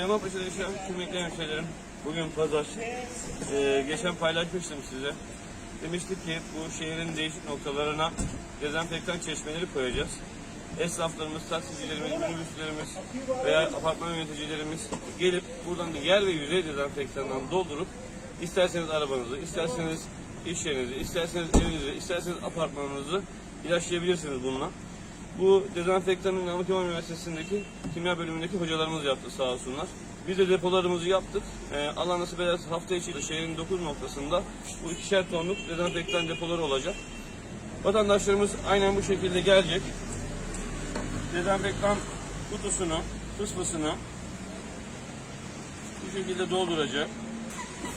Süleyman Paşa'da yaşayan kıymetli hemşehrilerim, bugün pazar. Ee, geçen paylaşmıştım size. Demiştik ki bu şehrin değişik noktalarına dezenfektan çeşmeleri koyacağız. Esnaflarımız, taksicilerimiz, minibüslerimiz veya apartman yöneticilerimiz gelip buradan yer ve yüzey dezenfektandan doldurup isterseniz arabanızı, isterseniz iş yerinizi, isterseniz evinizi, isterseniz apartmanınızı ilaçlayabilirsiniz bununla. Bu dezenfektanın Namık Kemal Üniversitesi'ndeki kimya bölümündeki hocalarımız yaptı sağ olsunlar. Biz de depolarımızı yaptık. Ee, Allah nasip ederse hafta içi şehrin 9 noktasında bu ikişer tonluk dezenfektan depoları olacak. Vatandaşlarımız aynen bu şekilde gelecek. Dezenfektan kutusunu, fısfısını bu şekilde dolduracak.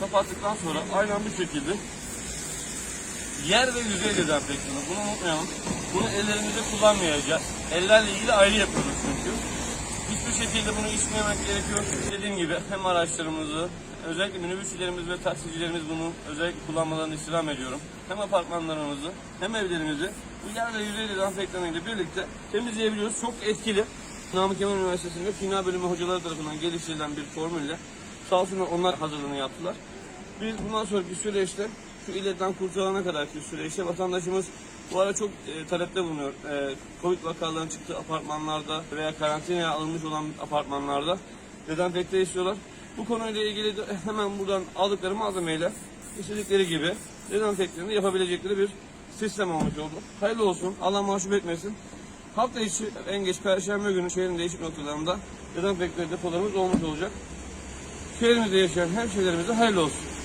Kapattıktan sonra aynen bu şekilde yer ve yüzey dezenfektanı. Bunu unutmayalım. Bunu ellerimizde kullanmayacağız. Ellerle ilgili ayrı yapıyoruz çünkü. Hiçbir şekilde bunu içmemek gerekiyor. Dediğim gibi hem araçlarımızı, özellikle minibüsçilerimiz ve taksicilerimiz bunu özellikle kullanmalarını istirham ediyorum. Hem apartmanlarımızı hem evlerimizi bu yer ve yüzey dezenfektanı ile birlikte temizleyebiliyoruz. Çok etkili. Namık Kemal Üniversitesi'nde kimya bölümü hocaları tarafından geliştirilen bir formülle sağ olsunlar onlar hazırlığını yaptılar. Biz bundan sonraki süreçte şu illetten kurtulana kadarki süreçte vatandaşımız bu ara çok e, talepte bulunuyor. E, Covid vakalarının çıktığı apartmanlarda veya karantinaya alınmış olan apartmanlarda dezenfekte istiyorlar. Bu konuyla ilgili de hemen buradan aldıkları malzemeyle istedikleri gibi dezenfektanı yapabilecekleri bir sistem olmuş oldu. Hayırlı olsun. Allah mahcup etmesin. Hafta içi en geç Perşembe günü şehrin değişik noktalarında dezenfekte depolarımız olmuş olacak. Şehrimizde yaşayan hemşehrilerimize hayırlı olsun.